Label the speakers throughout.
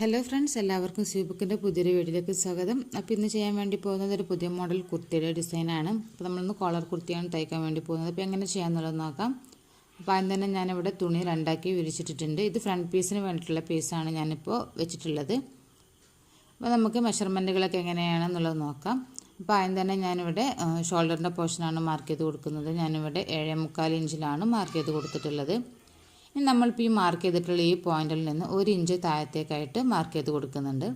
Speaker 1: Hello friends എല്ലാവർക്കും സ്വീബുക്കിന്റെ പുതിയൊരു വീഡിയോയിലേക്ക് സ്വാഗതം. അപ്പോൾ ഇന്ന് ചെയ്യാൻ വേണ്ടി പോകുന്നത് ഒരു പുതിയ മോഡൽ കുർത്തിയുടെ ഡിസൈനാണ് അപ്പോൾ നമ്മളിന്ന് കോളർ കുർത്തിയാണ് തയ്ക്കാൻ വേണ്ടി പോകുന്നത്. അപ്പോൾ എങ്ങനെ ചെയ്യാമെന്നുള്ളത് നോക്കാം. അപ്പോൾ ആദ്യം തന്നെ ഞാനിവിടെ തുണി രണ്ടാക്കി വിരിച്ചിട്ടിട്ടുണ്ട്. ഇത് ഫ്രണ്ട് പീസിന് വേണ്ടിയിട്ടുള്ള പീസാണ് ഞാനിപ്പോൾ വെച്ചിട്ടുള്ളത്. അപ്പോൾ നമുക്ക് മെഷർമെന്റുകളൊക്കെ എങ്ങനെയാണെന്നുള്ളത് നോക്കാം. അപ്പോൾ ആദ്യം തന്നെ ഞാനിവിടെ ഷോൾഡറിന്റെ പോർഷനാണ് മാർക്ക് ചെയ്ത് കൊടുക്കുന്നത്. ഞാനിവിടെ ഏഴേ മുക്കാൽ ഇഞ്ചിലാണ് മാർക്ക് ചെയ്ത് കൊടുത്തിട്ടുള്ളത്. ഇനി നമ്മളിപ്പോൾ ഈ മാർക്ക് ചെയ്തിട്ടുള്ള ഈ പോയിന്റിൽ നിന്ന് ഒരു ഇഞ്ച് താഴത്തേക്കായിട്ട് മാർക്ക് ചെയ്ത് കൊടുക്കുന്നുണ്ട്.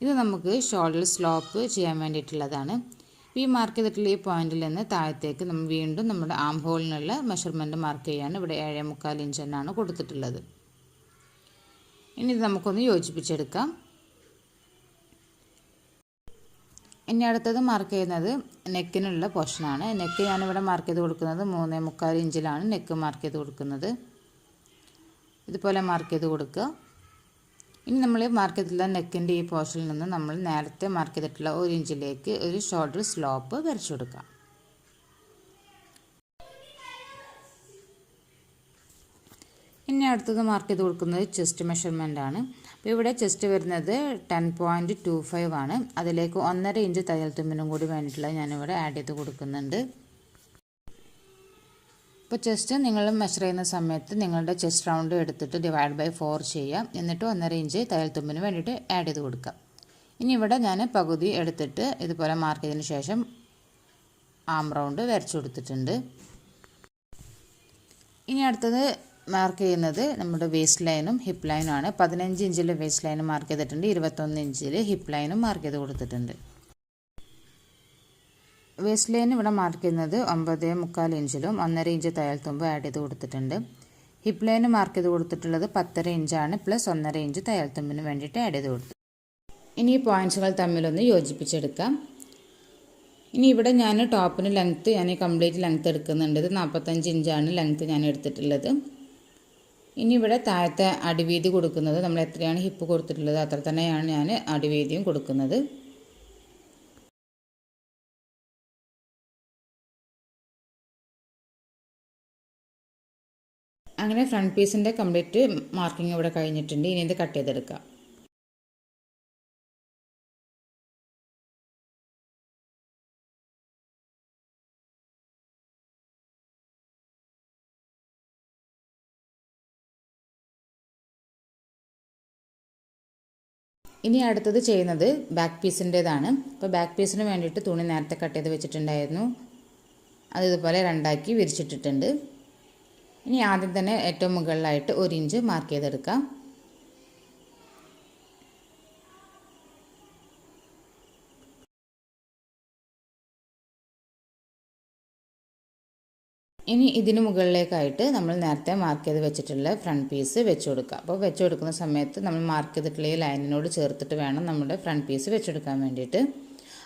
Speaker 1: ഇത് നമുക്ക് ഷോൾഡർ സ്ലോപ്പ് ചെയ്യാൻ വേണ്ടിയിട്ടുള്ളതാണ്. ഈ മാർക്ക് ചെയ്തിട്ടുള്ള ഈ പോയിന്റിൽ നിന്ന് താഴത്തേക്ക് നമ്മൾ വീണ്ടും നമ്മുടെ ആം ഹോളിനുള്ള മെഷർമെന്റ് മാർക്ക് ചെയ്യാൻ ഇവിടെ ഏഴേ മുക്കാൽ ഇഞ്ച് തന്നെയാണ് കൊടുത്തിട്ടുള്ളത്. ഇനി ഇത് നമുക്കൊന്ന് യോജിപ്പിച്ചെടുക്കാം. ഇനി അടുത്തത് മാർക്ക് ചെയ്യുന്നത് നെക്കിനുള്ള പോർഷനാണ് നെക്ക് ഞാനിവിടെ മാർക്ക് ചെയ്ത് കൊടുക്കുന്നത് മൂന്നേ മുക്കാൽ ഇഞ്ചിലാണ് നെക്ക് മാർക്ക് ചെയ്ത് കൊടുക്കുന്നത്. ഇതുപോലെ മാർക്ക് ചെയ്ത് കൊടുക്കുക. ഇനി നമ്മൾ മാർക്ക് ചെയ്തിട്ടുള്ള നെക്കിന്റെ ഈ പോർഷനിൽ നിന്ന് നമ്മൾ നേരത്തെ മാർക്ക് ചെയ്തിട്ടുള്ള ഒരു ഇഞ്ചിലേക്ക് ഒരു ഷോൾഡർ സ്ലോപ്പ് വരച്ചു കൊടുക്കാം ഇനി അടുത്തത് മാർക്ക് ചെയ്ത് കൊടുക്കുന്നത് ചെസ്റ്റ് മെഷർമെന്റ് ആണ്. അപ്പോൾ ഇവിടെ ചെസ്റ്റ് വരുന്നത് ടെൻ പോയിന്റ് ടു ഫൈവ് ആണ്. അതിലേക്ക് ഒന്നര ഇഞ്ച് തയ്യൽ തുമ്പിനും കൂടി വേണ്ടിയിട്ടുള്ള ഞാനിവിടെ ആഡ് ചെയ്ത് കൊടുക്കുന്നുണ്ട്. ഇപ്പോൾ ചെസ്റ്റ് നിങ്ങൾ മെഷർ ചെയ്യുന്ന സമയത്ത് നിങ്ങളുടെ ചെസ്റ്റ് റൗണ്ട് എടുത്തിട്ട് ഡിവൈഡ് ബൈ ഫോർ ചെയ്യാം എന്നിട്ട് ഒന്നര ഇഞ്ച് തയ്യൽ തുമ്പിന് വേണ്ടിയിട്ട് ആഡ് ചെയ്ത് കൊടുക്കാം ഇനി ഇവിടെ ഞാൻ പകുതി എടുത്തിട്ട് ഇതുപോലെ മാർക്ക് ചെയ്തതിന് ശേഷം ആം റൗണ്ട് വരച്ചു കൊടുത്തിട്ടുണ്ട്. ഇനി അടുത്തത് മാർക്ക് ചെയ്യുന്നത് നമ്മുടെ വേസ്റ്റ് ലൈനും ഹിപ്പ് ലൈനും ആണ്. പതിനഞ്ച് ഇഞ്ചിൽ വേസ്റ്റ് ലൈനും മാർക്ക് ചെയ്തിട്ടുണ്ട്. ഇരുപത്തൊന്ന് ഇഞ്ചിൽ ഹിപ്പ് ലൈനും മാർക്ക് ചെയ്ത് കൊടുത്തിട്ടുണ്ട്. വേസ്റ്റ് ലൈൻ ഇവിടെ മാർക്ക് ചെയ്യുന്നത് ഒമ്പത് മുക്കാൽ ഇഞ്ചിലും ഒന്നര ഇഞ്ച് തയ്യൽ തുമ്പ് ആഡ് ചെയ്ത് കൊടുത്തിട്ടുണ്ട്. ഹിപ്പ് ലൈൻ മാർക്ക് ചെയ്ത് കൊടുത്തിട്ടുള്ളത് പത്തര ഇഞ്ചാണ് പ്ലസ് ഒന്നര ഇഞ്ച് തയ്യൽ തുമ്പിന് വേണ്ടിയിട്ട് ആഡ് ചെയ്ത് കൊടുത്തു. ഇനി ഈ പോയിന്റ്സുകൾ തമ്മിലൊന്ന് യോജിപ്പിച്ചെടുക്കാം. ഇനി ഇവിടെ ഞാൻ ടോപ്പിന് ലെങ്ത്ത് ഞാൻ കംപ്ലീറ്റ് ലെങ്ത്ത് എടുക്കുന്നുണ്ട്. ഇത് നാൽപ്പത്തഞ്ച് ഇഞ്ചാണ് ലെങ്ത്ത് ഞാൻ എടുത്തിട്ടുള്ളത്. ഇനി ഇവിടെ താഴത്തെ അടിവീതി കൊടുക്കുന്നത് നമ്മൾ എത്രയാണ് ഹിപ്പ് കൊടുത്തിട്ടുള്ളത് അത്ര തന്നെയാണ് ഞാൻ അടിവീതിയും കൊടുക്കുന്നത്. അങ്ങനെ ഫ്രണ്ട് പീസിന്റെ കംപ്ലീറ്റ് മാർക്കിംഗ് ഇവിടെ കഴിഞ്ഞിട്ടുണ്ട്. ഇനി ഇത് കട്ട് ചെയ്തെടുക്കാം. ഇനി അടുത്തത് ചെയ്യുന്നത് ബാക്ക് പീസിന്റേതാണ് അപ്പോൾ ബാക്ക് പീസിന് വേണ്ടിയിട്ട് തുണി നേരത്തെ കട്ട് ചെയ്ത് വെച്ചിട്ടുണ്ടായിരുന്നു. അത് ഇതുപോലെ രണ്ടാക്കി വിരിച്ചിട്ടിട്ടുണ്ട്. ഇനി ആദ്യം തന്നെ ഏറ്റവും മുകളിലായിട്ട് ഒരു ഇഞ്ച് മാർക്ക് ചെയ്തെടുക്കാം ഇനി ഇതിന് മുകളിലേക്കായിട്ട് നമ്മൾ നേരത്തെ മാർക്ക് ചെയ്ത് വെച്ചിട്ടുള്ള ഫ്രണ്ട് പീസ് വെച്ച് കൊടുക്കുക. അപ്പോൾ വെച്ച് കൊടുക്കുന്ന സമയത്ത് നമ്മൾ മാർക്ക് ചെയ്തിട്ടുള്ള ഈ ലൈനിനോട് ചേർത്തിട്ട് വേണം നമ്മുടെ ഫ്രണ്ട് പീസ് വെച്ചെടുക്കാൻ വേണ്ടിയിട്ട്.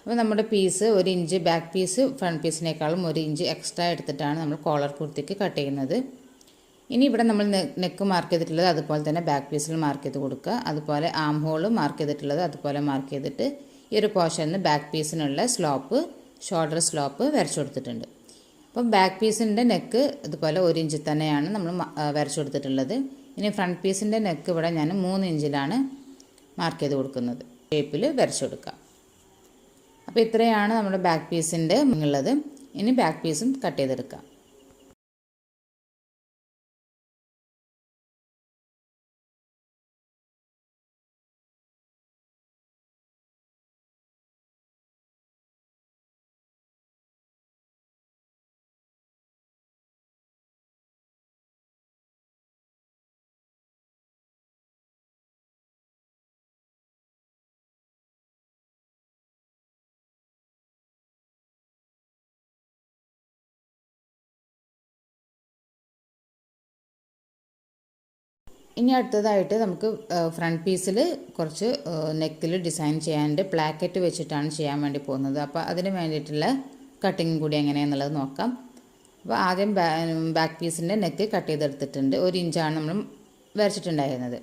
Speaker 1: അപ്പോൾ നമ്മുടെ പീസ് ഒരു ഇഞ്ച് ബാക്ക് പീസ് ഫ്രണ്ട് പീസിനേക്കാളും ഒരു ഇഞ്ച് എക്സ്ട്രാ എടുത്തിട്ടാണ് നമ്മൾ കോളർ കുർത്തിക്ക് കട്ട് ചെയ്യുന്നത്. ഇനി ഇവിടെ നമ്മൾ നെക്ക് മാർക്ക് ചെയ്തിട്ടുള്ളത് അതുപോലെ തന്നെ ബാക്ക് പീസിൽ മാർക്ക് ചെയ്ത് കൊടുക്കുക. അതുപോലെ ആം ഹോൾ മാർക്ക് ചെയ്തിട്ടുള്ളത് അതുപോലെ മാർക്ക് ചെയ്തിട്ട് ഈ ഒരു പോർഷനിൽ ബാക്ക് പീസിനുള്ള സ്ലോപ്പ് ഷോൾഡർ സ്ലോപ്പ് വരച്ചു കൊടുത്തിട്ടുണ്ട്. അപ്പം ബാക്ക് പീസിന്റെ നെക്ക് ഇതുപോലെ ഒരു ഇഞ്ചിൽ തന്നെയാണ് നമ്മൾ വരച്ചു കൊടുത്തിട്ടുള്ളത്. ഇനി ഫ്രണ്ട് പീസിന്റെ നെക്ക് ഇവിടെ ഞാൻ മൂന്ന് ഇഞ്ചിലാണ് മാർക്ക് ചെയ്ത് കൊടുക്കുന്നത്. ഷേപ്പിൽ വരച്ചു കൊടുക്കുക അപ്പോൾ ഇത്രയാണ് നമ്മുടെ ബാക്ക് പീസിന്റെ ഉള്ളത്. ഇനി ബാക്ക് പീസും കട്ട് ചെയ്തെടുക്കാം. ഇനി അടുത്തതായിട്ട് നമുക്ക് ഫ്രണ്ട് പീസിൽ കുറച്ച് നെക്കിൽ ഡിസൈൻ ചെയ്യാനുണ്ട്. പ്ലാക്കറ്റ് വെച്ചിട്ടാണ് ചെയ്യാൻ വേണ്ടി പോകുന്നത്. അപ്പോൾ അതിന് വേണ്ടിയിട്ടുള്ള കട്ടിങ് കൂടി എങ്ങനെയാണെന്നുള്ളത് നോക്കാം. അപ്പോൾ ആദ്യം ബാക്ക് പീസിന്റെ നെക്ക് കട്ട് ചെയ്തെടുത്തിട്ടുണ്ട്. ഒരു ഇഞ്ചാണ് നമ്മൾ വരച്ചിട്ടുണ്ടായിരുന്നത്.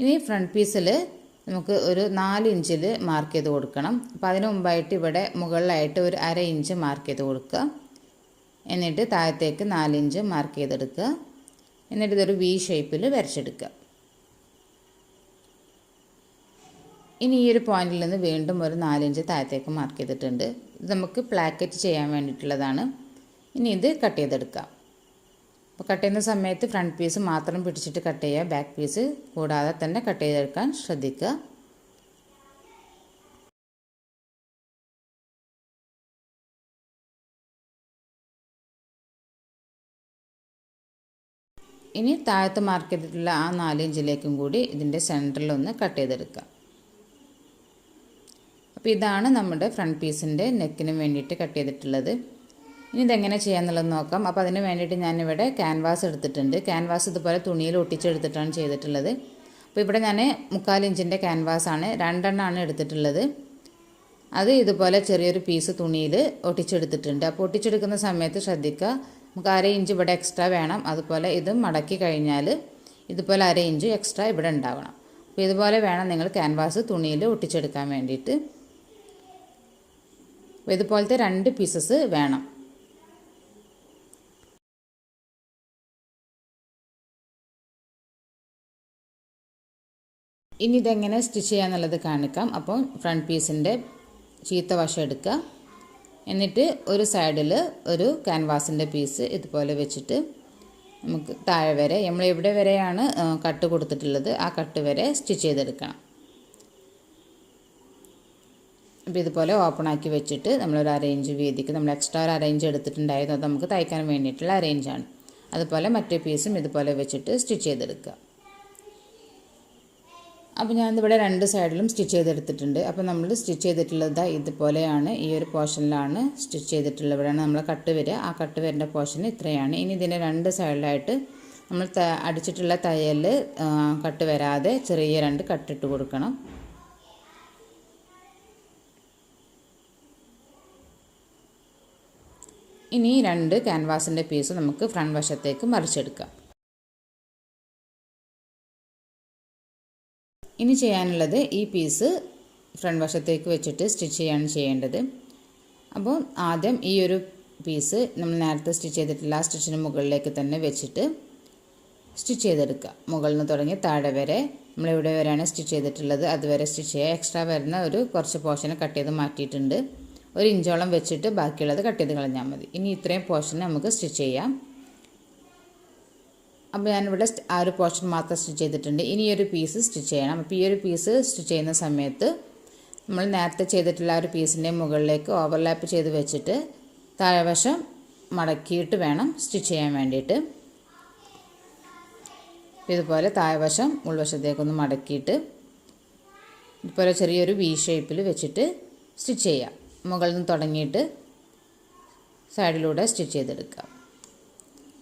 Speaker 1: ഇനി ഫ്രണ്ട് പീസിൽ നമുക്ക് ഒരു നാല് ഇഞ്ചിൽ മാർക്ക് ചെയ്ത് കൊടുക്കണം. അപ്പോൾ അതിന് മുമ്പായിട്ട് ഇവിടെ മുകളിലായിട്ട് ഒരു അര ഇഞ്ച് മാർക്ക് ചെയ്ത് കൊടുക്കുക. എന്നിട്ട് താഴത്തേക്ക് നാലിഞ്ച് മാർക്ക് ചെയ്തെടുക്കുക. എന്നിട്ട് ഇതൊരു വി ഷേപ്പിൽ വരച്ചെടുക്കുക. ഇനി ഈ ഒരു പോയിന്റിൽ നിന്ന് വീണ്ടും ഒരു നാലിഞ്ച് താഴത്തേക്ക് മാർക്ക് ചെയ്തിട്ടുണ്ട്. ഇത് നമുക്ക് പ്ലാക്കറ്റ് ചെയ്യാൻ വേണ്ടിയിട്ടുള്ളതാണ്. ഇനി ഇത് കട്ട് ചെയ്തെടുക്കാം അപ്പോൾ കട്ട് ചെയ്യുന്ന സമയത്ത് ഫ്രണ്ട് പീസ് മാത്രം പിടിച്ചിട്ട് കട്ട് ചെയ്യുക. ബാക്ക് പീസ് കൂടാതെ തന്നെ കട്ട് ചെയ്തെടുക്കാൻ ശ്രദ്ധിക്കുക. ഇനി താഴത്ത് മാർക്ക് ചെയ്തിട്ടുള്ള ആ നാല് ഇഞ്ചിലേക്കും കൂടി ഇതിന്റെ സെന്ററിലൊന്ന് കട്ട് ചെയ്തെടുക്കാം. അപ്പോൾ ഇതാണ് നമ്മുടെ ഫ്രണ്ട് പീസിന്റെ നെക്കിന് വേണ്ടിയിട്ട് കട്ട് ചെയ്തിട്ടുള്ളത്. ഇനി ഇതെങ്ങനെ ചെയ്യാമെന്നുള്ളത് നോക്കാം. അപ്പോൾ അതിന് വേണ്ടിയിട്ട് ഞാനിവിടെ ക്യാൻവാസ് എടുത്തിട്ടുണ്ട്. ക്യാൻവാസ് ഇതുപോലെ തുണിയിൽ ഒട്ടിച്ചെടുത്തിട്ടാണ് ചെയ്തിട്ടുള്ളത്. അപ്പോൾ ഇവിടെ ഞാൻ മുക്കാൽ ഇഞ്ചിന്റെ ക്യാൻവാസാണ് രണ്ടെണ്ണമാണ് എടുത്തിട്ടുള്ളത്. അത് ഇതുപോലെ ചെറിയൊരു പീസ് തുണിയിൽ ഒട്ടിച്ചെടുത്തിട്ടുണ്ട്. അപ്പോൾ ഒട്ടിച്ചെടുക്കുന്ന സമയത്ത് ശ്രദ്ധിക്കുക നമുക്ക് അര ഇഞ്ച് ഇവിടെ എക്സ്ട്രാ വേണം. അതുപോലെ ഇത് മടക്കി കഴിഞ്ഞാൽ ഇതുപോലെ അര ഇഞ്ച് എക്സ്ട്രാ ഇവിടെ ഉണ്ടാവണം. അപ്പോൾ ഇതുപോലെ വേണം നിങ്ങൾ ക്യാൻവാസ് തുണിയിൽ ഒട്ടിച്ചെടുക്കാൻ വേണ്ടിയിട്ട്. അപ്പോൾ ഇതുപോലത്തെ രണ്ട് പീസസ് വേണം. ഇനി ഇതെങ്ങനെ സ്റ്റിച്ച് ചെയ്യാന്നുള്ളത് കാണിക്കാം. അപ്പോൾ ഫ്രണ്ട് പീസിന്റെ ചീത്ത വശം എടുക്കുക. എന്നിട്ട് ഒരു സൈഡിൽ ഒരു ക്യാൻവാസിന്റെ പീസ് ഇതുപോലെ വെച്ചിട്ട് നമുക്ക് താഴെ വരെ നമ്മൾ എവിടെ വരെയാണ് കട്ട് കൊടുത്തിട്ടുള്ളത് ആ കട്ട് വരെ സ്റ്റിച്ച് ചെയ്തെടുക്കണം. അപ്പോൾ ഇതുപോലെ ഓപ്പൺ ആക്കി വെച്ചിട്ട് നമ്മളൊരു അറേഞ്ച് വീതിക്ക് നമ്മൾ എക്സ്ട്രാ ഒരു അറേഞ്ച് എടുത്തിട്ടുണ്ടായിരുന്നു അത് നമുക്ക് തയ്ക്കാൻ വേണ്ടിയിട്ടുള്ള അറേഞ്ചാണ് അതുപോലെ മറ്റേ പീസും ഇതുപോലെ വെച്ചിട്ട് സ്റ്റിച്ച് ചെയ്തെടുക്കുക. അപ്പോൾ ഞാൻ ഞാനിവിടെ രണ്ട് സൈഡിലും സ്റ്റിച്ച് ചെയ്തെടുത്തിട്ടുണ്ട്. അപ്പോൾ നമ്മൾ സ്റ്റിച്ച് ചെയ്തിട്ടുള്ളത് ഇതുപോലെയാണ്. ഈ ഒരു പോർഷനിലാണ് സ്റ്റിച്ച് ചെയ്തിട്ടുള്ളത്. ഇവിടെയാണ് നമ്മൾ കട്ട് വരിക. ആ കട്ട് വരേണ്ട പോർഷൻ ഇത്രയാണ്. ഇനി ഇതിന്റെ രണ്ട് സൈഡിലായിട്ട് നമ്മൾ അടിച്ചിട്ടുള്ള തയ്യൽ കട്ട് വരാതെ ചെറിയ രണ്ട് കട്ടിട്ട് കൊടുക്കണം. ഇനി രണ്ട് ക്യാൻവാസിന്റെ പീസ് നമുക്ക് ഫ്രണ്ട് വശത്തേക്ക് മറിച്ചെടുക്കാം. ഇനി ചെയ്യാനുള്ളത് ഈ പീസ് ഫ്രണ്ട് വശത്തേക്ക് വെച്ചിട്ട് സ്റ്റിച്ച് ചെയ്യാണ് ചെയ്യേണ്ടത്. അപ്പോൾ ആദ്യം ഈ ഒരു പീസ് നമ്മൾ നേരത്തെ സ്റ്റിച്ച് ചെയ്തിട്ടുള്ള ആ സ്റ്റിച്ചിന് മുകളിലേക്ക് തന്നെ വെച്ചിട്ട് സ്റ്റിച്ച് ചെയ്തെടുക്കുക. മുകളിൽ നിന്ന് തുടങ്ങി താഴെ വരെ നമ്മൾ എവിടെ വരെയാണ് സ്റ്റിച്ച് ചെയ്തിട്ടുള്ളത്. അതുവരെ സ്റ്റിച്ച് ചെയ്യുക എക്സ്ട്രാ വരുന്ന ഒരു കുറച്ച് പോർഷനെ കട്ട് ചെയ്ത് മാറ്റിയിട്ടുണ്ട്. ഒരു ഇഞ്ചോളം വെച്ചിട്ട് ബാക്കിയുള്ളത് കട്ട് ചെയ്ത് കളഞ്ഞാൽ മതി. ഇനി ഇത്രയും പോർഷൻ നമുക്ക് സ്റ്റിച്ച് ചെയ്യാം. അപ്പോൾ ഞാനിവിടെ ആ ഒരു പോർഷൻ മാത്രം സ്റ്റിച്ച് ചെയ്തിട്ടുണ്ട്. ഇനി ഒരു പീസ് സ്റ്റിച്ച് ചെയ്യണം. അപ്പോൾ ഈ ഒരു പീസ് സ്റ്റിച്ച് ചെയ്യുന്ന സമയത്ത് നമ്മൾ നേരത്തെ ചെയ്തിട്ടുള്ള ആ ഒരു പീസിന്റെ മുകളിലേക്ക് ഓവർലാപ്പ് ചെയ്ത് വെച്ചിട്ട് താഴെവശം മടക്കിയിട്ട് വേണം സ്റ്റിച്ച് ചെയ്യാൻ വേണ്ടിയിട്ട്. ഇതുപോലെ താഴെവശം ഉൾവശത്തേക്കൊന്ന് മടക്കിയിട്ട് ഇതുപോലെ ചെറിയൊരു വി ഷേപ്പിൽ വെച്ചിട്ട് സ്റ്റിച്ച് ചെയ്യാം. മുകളിൽ നിന്ന് തുടങ്ങിയിട്ട് സൈഡിലൂടെ സ്റ്റിച്ച് ചെയ്തെടുക്കാം.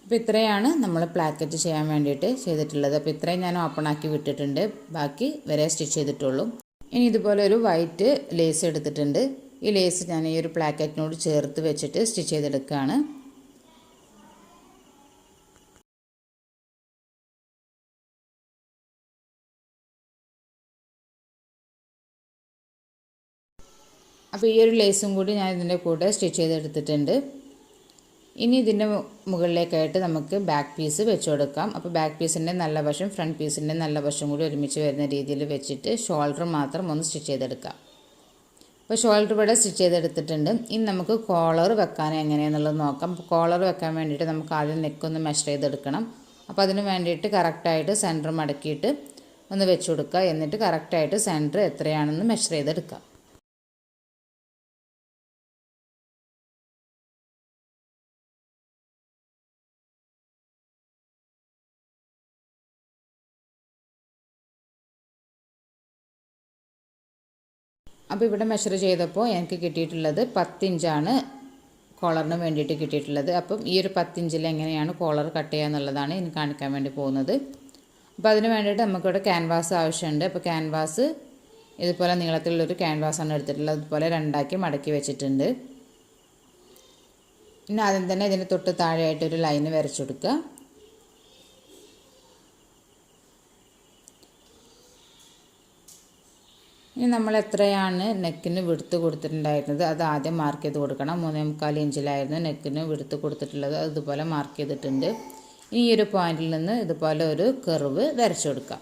Speaker 1: അപ്പോൾ ഇത്രയാണ് നമ്മൾ പ്ലാക്കറ്റ് ചെയ്യാൻ വേണ്ടിയിട്ട് ചെയ്തിട്ടുള്ളത്. അപ്പോൾ ഇത്രയും ഞാൻ ഓപ്പൺ ആക്കി വിട്ടിട്ടുണ്ട്. ബാക്കി വരെ സ്റ്റിച്ച് ചെയ്തിട്ടുള്ളൂ. ഇനി ഇതുപോലെ ഒരു വൈറ്റ് ലേസ് എടുത്തിട്ടുണ്ട്. ഈ ലേസ് ഞാൻ ഈ ഒരു പ്ലാക്കറ്റിനോട് ചേർത്ത് വെച്ചിട്ട് സ്റ്റിച്ച് ചെയ്തെടുക്കുകയാണ്. അപ്പോൾ ഈ ഒരു ലേസും കൂടി ഞാൻ ഇതിന്റെ കൂടെ സ്റ്റിച്ച് ചെയ്തെടുത്തിട്ടുണ്ട്. ഇനി ഇതിന്റെ മുകളിലേക്കായിട്ട് നമുക്ക് ബാക്ക് പീസ് വെച്ച് കൊടുക്കാം അപ്പോൾ ബാക്ക് പീസിന്റെ നല്ല വശം ഫ്രണ്ട് പീസിന്റെ നല്ല വശം കൂടി ഒരുമിച്ച് വരുന്ന രീതിയിൽ വെച്ചിട്ട് ഷോൾഡർ മാത്രം ഒന്ന് സ്റ്റിച്ച് ചെയ്തെടുക്കാം. അപ്പോൾ ഷോൾഡർ ഇവിടെ സ്റ്റിച്ച് ചെയ്തെടുത്തിട്ടുണ്ട്. ഇനി നമുക്ക് കോളർ വെക്കാൻ എങ്ങനെയാണെന്നുള്ളത് നോക്കാം. അപ്പോൾ കോളർ വെക്കാൻ വേണ്ടിയിട്ട് നമുക്ക് ആദ്യം നെക്കൊന്ന് മെഷർ ചെയ്തെടുക്കണം. അപ്പോൾ അതിന് വേണ്ടിയിട്ട് കറക്റ്റായിട്ട് സെന്റർ മടക്കിയിട്ട് ഒന്ന് വെച്ച് കൊടുക്കുക എന്നിട്ട് കറക്റ്റായിട്ട് സെന്റർ എത്രയാണെന്ന് മെഷർ ചെയ്തെടുക്കാം. അപ്പോൾ ഇവിടെ മെഷർ ചെയ്തപ്പോൾ എനിക്ക് കിട്ടിയിട്ടുള്ളത് പത്തിഞ്ചാണ് കോളറിന് വേണ്ടിയിട്ട് കിട്ടിയിട്ടുള്ളത്. അപ്പം ഈ ഒരു പത്തിഞ്ചിൽ എങ്ങനെയാണ് കോളർ കട്ട് ചെയ്യുക എന്നുള്ളതാണ് ഇനി കാണിക്കാൻ വേണ്ടി പോകുന്നത്. അപ്പോൾ അതിന് വേണ്ടിയിട്ട് നമുക്കിവിടെ ക്യാൻവാസ് ആവശ്യമുണ്ട്. അപ്പോൾ ക്യാൻവാസ് ഇതുപോലെ നീളത്തിലുള്ളൊരു ക്യാൻവാസാണ് എടുത്തിട്ടുള്ളത്. അതുപോലെ രണ്ടാക്കി മടക്കി വെച്ചിട്ടുണ്ട്. പിന്നെ ആദ്യം തന്നെ ഇതിന് തൊട്ട് താഴെയായിട്ടൊരു ലൈന് വരച്ചു ഇനി നമ്മൾ എത്രയാണ് നെക്കിന് വിടുത്ത് കൊടുത്തിട്ടുണ്ടായിരുന്നത്? അത് ആദ്യം മാർക്ക് ചെയ്ത് കൊടുക്കണം. മൂന്നേ മുക്കാൽ ഇഞ്ചിലായിരുന്നു നെക്കിന് വിടുത്ത് കൊടുത്തിട്ടുള്ളത്. അതുപോലെ മാർക്ക് ചെയ്തിട്ടുണ്ട്. ഈ ഒരു പോയിന്റിൽ നിന്ന് ഇതുപോലെ ഒരു കർവ് വരച്ചു കൊടുക്കാം.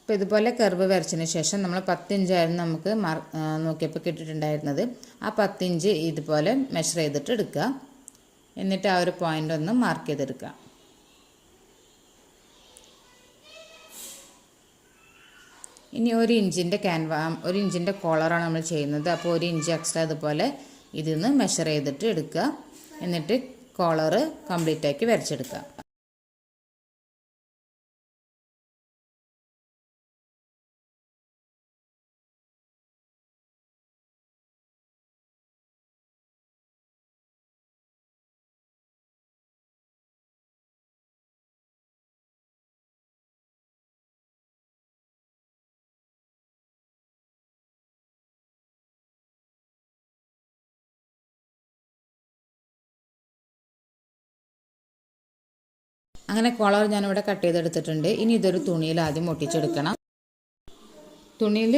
Speaker 1: അപ്പോൾ ഇതുപോലെ കർവ് വരച്ചതിന് ശേഷം നമ്മൾ പത്തിഞ്ചായിരുന്നു നമുക്ക് മാർ നോക്കിയപ്പോൾ കിട്ടിയിട്ടുണ്ടായിരുന്നത്. ആ പത്തിഞ്ച് ഇതുപോലെ മെഷർ ചെയ്തിട്ട് എടുക്കുക. എന്നിട്ട് ആ ഒരു പോയിന്റ് ഒന്ന് മാർക്ക് ചെയ്തെടുക്കുക. ഇനി ഒരു ഇഞ്ചിന്റെ ക്യാൻവ ഒരു ഇഞ്ചിന്റെ കോളറാണ് നമ്മൾ ചെയ്യുന്നത്. അപ്പോൾ ഒരു ഇഞ്ച് എക്സ്ട്രാ അതുപോലെ ഇതിൽ നിന്ന് മെഷർ ചെയ്തിട്ട് എടുക്കുക. എന്നിട്ട് കോളറ് കംപ്ലീറ്റ് ആക്കി വരച്ചെടുക്കുക. അങ്ങനെ കോളർ ഞാനിവിടെ കട്ട് ചെയ്തെടുത്തിട്ടുണ്ട്. ഇനി ഇതൊരു തുണിയിൽ ആദ്യം ഒട്ടിച്ചെടുക്കണം. തുണിയിൽ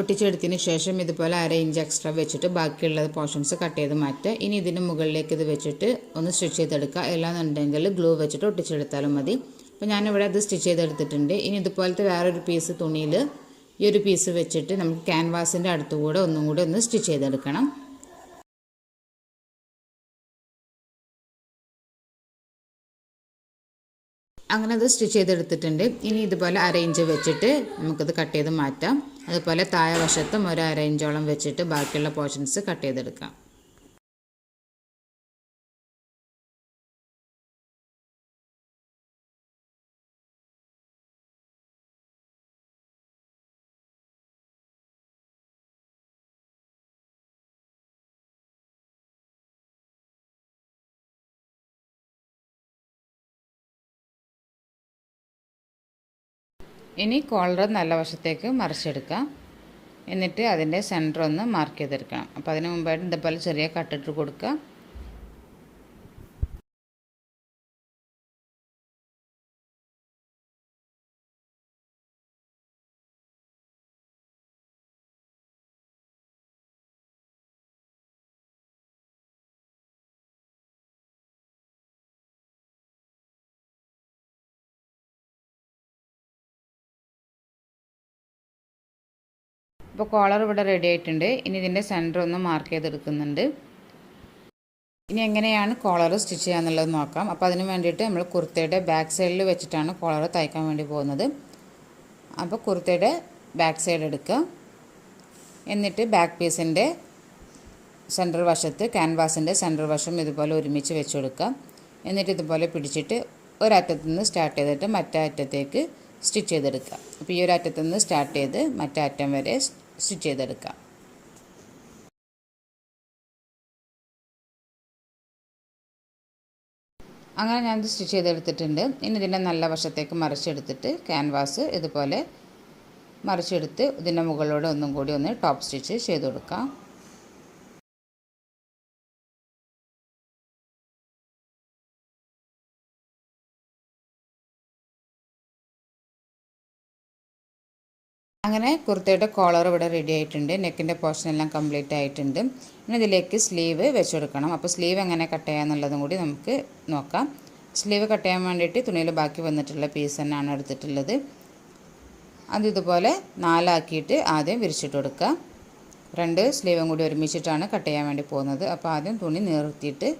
Speaker 1: ഒട്ടിച്ചെടുത്തതിന് ശേഷം ഇതുപോലെ അര ഇഞ്ച് എക്സ്ട്രാ വെച്ചിട്ട് ബാക്കിയുള്ള പോർഷൻസ് കട്ട് ചെയ്ത് മാറ്റുക. ഇനി ഇതിന് മുകളിലേക്ക് ഇത് വെച്ചിട്ട് ഒന്ന് സ്റ്റിച്ച് ചെയ്തെടുക്കുക. അല്ലാന്നുണ്ടെങ്കിൽ ഗ്ലൂ വെച്ചിട്ട് ഒട്ടിച്ചെടുത്താലും മതി. അപ്പോൾ ഞാനിവിടെ അത് സ്റ്റിച്ച് ചെയ്തെടുത്തിട്ടുണ്ട്. ഇനി ഇതുപോലത്തെ വേറൊരു പീസ് തുണിയിൽ ഈ ഒരു പീസ് വെച്ചിട്ട് നമുക്ക് ക്യാൻവാസിന്റെ അടുത്തുകൂടെ ഒന്നും കൂടെ ഒന്ന് സ്റ്റിച്ച് ചെയ്തെടുക്കണം. അങ്ങനെ അത് സ്റ്റിച്ച് ചെയ്തെടുത്തിട്ടുണ്ട്. ഇനി ഇതുപോലെ അരയിഞ്ച് വെച്ചിട്ട് നമുക്കത് കട്ട് ചെയ്ത് മാറ്റാം. അതുപോലെ താഴെ വശത്തും ഒരു അരയിഞ്ചോളം വെച്ചിട്ട് ബാക്കിയുള്ള പോർഷൻസ് കട്ട് ചെയ്തെടുക്കാം. ഇനി കോളർ നല്ല വശത്തേക്ക് മറിച്ചെടുക്കാം. എന്നിട്ട് അതിന്റെ സെന്റർ ഒന്ന് മാർക്ക് ചെയ്തെടുക്കണം. അപ്പോൾ അതിന് മുമ്പായിട്ട് ഇതേപോലെ ചെറിയ കട്ടിട്ട് കൊടുക്കുക. അപ്പോൾ കോളർ ഇവിടെ റെഡി ആയിട്ടുണ്ട്. ഇനി ഇതിന്റെ സെന്റർ ഒന്ന് മാർക്ക് ചെയ്തെടുക്കുന്നുണ്ട്. ഇനി എങ്ങനെയാണ് കോളർ സ്റ്റിച്ച് ചെയ്യാന്നുള്ളത് നോക്കാം. അപ്പോൾ അതിന് വേണ്ടിയിട്ട് നമ്മൾ കുർത്തയുടെ ബാക്ക് സൈഡിൽ വെച്ചിട്ടാണ് കോളർ തയ്ക്കാൻ വേണ്ടി പോകുന്നത്. അപ്പോൾ കുർത്തയുടെ ബാക്ക് സൈഡ് എടുക്കുക എന്നിട്ട് ബാക്ക് പീസിന്റെ സെന്റർ വശത്ത് ക്യാൻവാസിന്റെ സെന്റർ വശം ഇതുപോലെ ഒരുമിച്ച് വെച്ച് കൊടുക്കുക എന്നിട്ട് ഇതുപോലെ പിടിച്ചിട്ട് ഒരറ്റത്തു നിന്ന് സ്റ്റാർട്ട് ചെയ്തിട്ട് മറ്റേ അറ്റത്തേക്ക് സ്റ്റിച്ച് ചെയ്തെടുക്കുക അപ്പോൾ ഈ ഒരു അറ്റത്തു നിന്ന് സ്റ്റാർട്ട് ചെയ്ത് മറ്റേ അറ്റം വരെ സ്റ്റിച്ച് ചെയ്തെടുക്കാം. അങ്ങനെ ഞാനിത് സ്റ്റിച്ച് ചെയ്തെടുത്തിട്ടുണ്ട്. ഇനി ഇതിന്റെ നല്ല വശത്തേക്ക് മറിച്ചെടുത്തിട്ട് ക്യാൻവാസ് ഇതുപോലെ മറിച്ചെടുത്ത് ഇതിന്റെ മുകളിലൂടെ ഒന്നും കൂടി ഒന്ന് ടോപ്പ് സ്റ്റിച്ച് ചെയ്ത് കൊടുക്കാം. അങ്ങനെ കുർത്തയുടെ കോളർ ഇവിടെ റെഡി ആയിട്ടുണ്ട്. നെക്കിന്റെ പോർഷൻ എല്ലാം കംപ്ലീറ്റ് ആയിട്ടുണ്ട്. ഇനി ഇതിലേക്ക് സ്ലീവ് വെച്ച് കൊടുക്കണം. അപ്പോൾ സ്ലീവ് എങ്ങനെ കട്ട് ചെയ്യാന്നുള്ളതും കൂടി നമുക്ക് നോക്കാം. സ്ലീവ് കട്ട് ചെയ്യാൻ വേണ്ടിയിട്ട് തുണിയിൽ ബാക്കി വന്നിട്ടുള്ള പീസ് തന്നെയാണ് എടുത്തിട്ടുള്ളത്. അത് ഇതുപോലെ നാലാക്കിയിട്ട് ആദ്യം വിരിച്ചിട്ട് കൊടുക്കുക രണ്ട് സ്ലീവും കൂടി ഒരുമിച്ചിട്ടാണ് കട്ട് ചെയ്യാൻ വേണ്ടി പോകുന്നത്. അപ്പോൾ ആദ്യം തുണി നിർത്തിയിട്ട്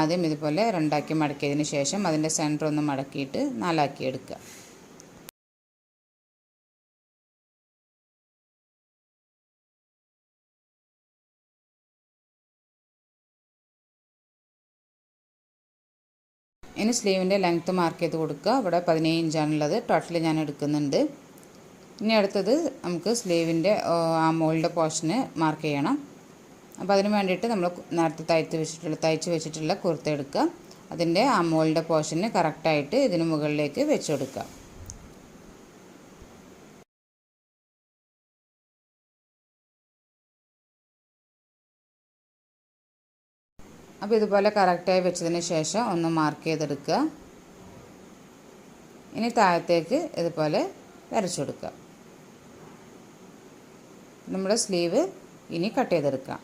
Speaker 1: ആദ്യം ഇതുപോലെ രണ്ടാക്കി മടക്കിയതിന് ശേഷം അതിന്റെ സെന്റർ ഒന്ന് മടക്കിയിട്ട് നാലാക്കി എടുക്കുക. ഇനി സ്ലീവിന്റെ ലെങ്ത്ത് മാർക്ക് ചെയ്ത് കൊടുക്കുക. ഇവിടെ പതിനേഴ് ഇഞ്ചാണുള്ളത് ടോട്ടൽ ഞാൻ എടുക്കുന്നുണ്ട്. ഇനി അടുത്തത് നമുക്ക് സ്ലീവിന്റെ ആ മോളിന്റെ പോർഷന് മാർക്ക് ചെയ്യണം. അപ്പോൾ അതിന് വേണ്ടിയിട്ട് നമ്മൾ നേരത്തെ തയ്ച്ച് വെച്ചിട്ടുള്ള തയ്ച്ച് വെച്ചിട്ടുള്ള കുർത്ത എടുക്കുക. അതിന്റെ ആ മോളിന്റെ പോർഷന് കറക്റ്റായിട്ട് ഇതിന് മുകളിലേക്ക് വെച്ച് കൊടുക്കുക. അപ്പോൾ ഇതുപോലെ കറക്റ്റായി വെച്ചതിന് ശേഷം ഒന്ന് മാർക്ക് ചെയ്തെടുക്കുക. ഇനി താഴത്തേക്ക് ഇതുപോലെ വരച്ചെടുക്കുക നമ്മുടെ സ്ലീവ് ഇനി കട്ട് ചെയ്തെടുക്കാം.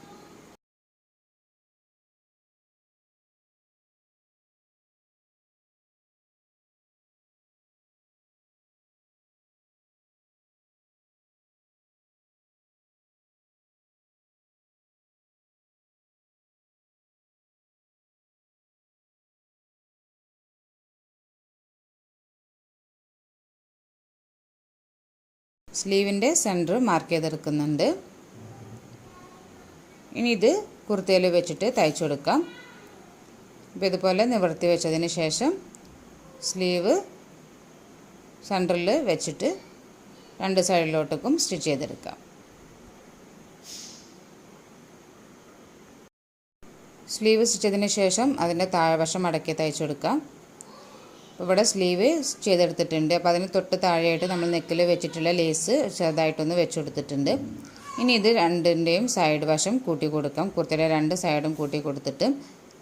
Speaker 1: സ്ലീവിന്റെ സെന്റർ മാർക്ക് ചെയ്തെടുക്കുന്നുണ്ട്. ഇനി ഇത് കുർത്തയിൽ വെച്ചിട്ട് തയ്ച്ചു കൊടുക്കാം. അപ്പോൾ ഇതുപോലെ നിവർത്തി വെച്ചതിന് ശേഷം സ്ലീവ് സെന്ററിൽ വെച്ചിട്ട് രണ്ട് സൈഡിലോട്ടേക്കും സ്റ്റിച്ച് ചെയ്തെടുക്കാം. സ്ലീവ് സ്റ്റിച്ചതിന് ശേഷം അതിന്റെ താഴ്വശം മടക്കി തയ്ച്ചു കൊടുക്കാം. അപ്പോൾ ഇവിടെ സ്ലീവ് ചെയ്തെടുത്തിട്ടുണ്ട്. അപ്പോൾ അതിന് തൊട്ട് താഴെയായിട്ട് നമ്മൾ നെക്കിൽ വെച്ചിട്ടുള്ള ലേസ് ചെറുതായിട്ടൊന്ന് വെച്ച് കൊടുത്തിട്ടുണ്ട് ഇനി ഇത് രണ്ടിന്റെയും സൈഡ് വശം കൂട്ടി കൊടുക്കാം കുർത്തയുടെ രണ്ട് സൈഡും കൂട്ടി കൊടുത്തിട്ട്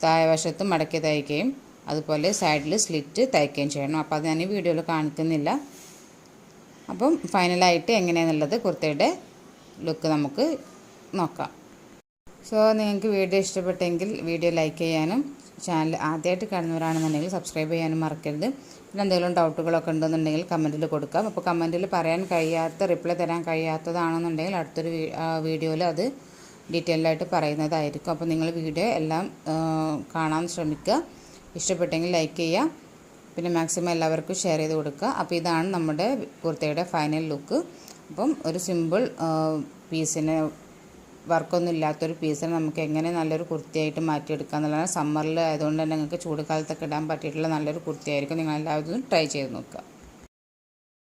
Speaker 1: താഴ്വശത്ത് മടക്കി തയ്ക്കുകയും അതുപോലെ സൈഡിൽ സ്ലിറ്റ് തയ്ക്കുകയും ചെയ്യണം. അപ്പോൾ അത് ഞാൻ ഈ വീഡിയോയിൽ കാണിക്കുന്നില്ല. അപ്പം ഫൈനലായിട്ട് എങ്ങനെയാണെന്നുള്ളത് കുർത്തയുടെ ലുക്ക് നമുക്ക് നോക്കാം. സോ നിങ്ങൾക്ക് വീഡിയോ ഇഷ്ടപ്പെട്ടെങ്കിൽ വീഡിയോ ലൈക്ക് ചെയ്യാനും ചാനൽ ആദ്യമായിട്ട് കാണുന്നവരാണെന്നുണ്ടെങ്കിൽ സബ്സ്ക്രൈബ് ചെയ്യാനും മറക്കരുത്. പിന്നെ എന്തെങ്കിലും ഡൗട്ടുകളൊക്കെ ഉണ്ടെന്നുണ്ടെങ്കിൽ കമന്റിൽ കൊടുക്കാം അപ്പോൾ കമന്റിൽ പറയാൻ കഴിയാത്ത റിപ്ലൈ തരാൻ കഴിയാത്തതാണെന്നുണ്ടെങ്കിൽ അടുത്തൊരു വീഡിയോയിൽ അത് ഡീറ്റെയിൽ ആയിട്ട് പറയുന്നതായിരിക്കും. അപ്പോൾ നിങ്ങൾ വീഡിയോ എല്ലാം കാണാൻ ശ്രമിക്കുക. ഇഷ്ടപ്പെട്ടെങ്കിൽ ലൈക്ക് ചെയ്യുക. പിന്നെ മാക്സിമം എല്ലാവർക്കും ഷെയർ ചെയ്ത് കൊടുക്കുക. അപ്പോൾ ഇതാണ് നമ്മുടെ കുർത്തയുടെ ഫൈനൽ ലുക്ക് അപ്പം ഒരു സിമ്പിൾ പീസിന് വർക്കൊന്നും ഇല്ലാത്തൊരു പീസിനെ നമുക്ക് എങ്ങനെ നല്ലൊരു കുർത്തിയായിട്ട് മാറ്റിയെടുക്കുക എന്നുള്ളതാണ് സമ്മറിൽ ആയതുകൊണ്ട് തന്നെ നിങ്ങൾക്ക് ചൂടുകാലത്തൊക്കെ ഇടാൻ പറ്റിയിട്ടുള്ള നല്ലൊരു കുർത്തിയായിരിക്കും നിങ്ങൾ എല്ലാവരും ട്രൈ ചെയ്ത് നോക്കുക.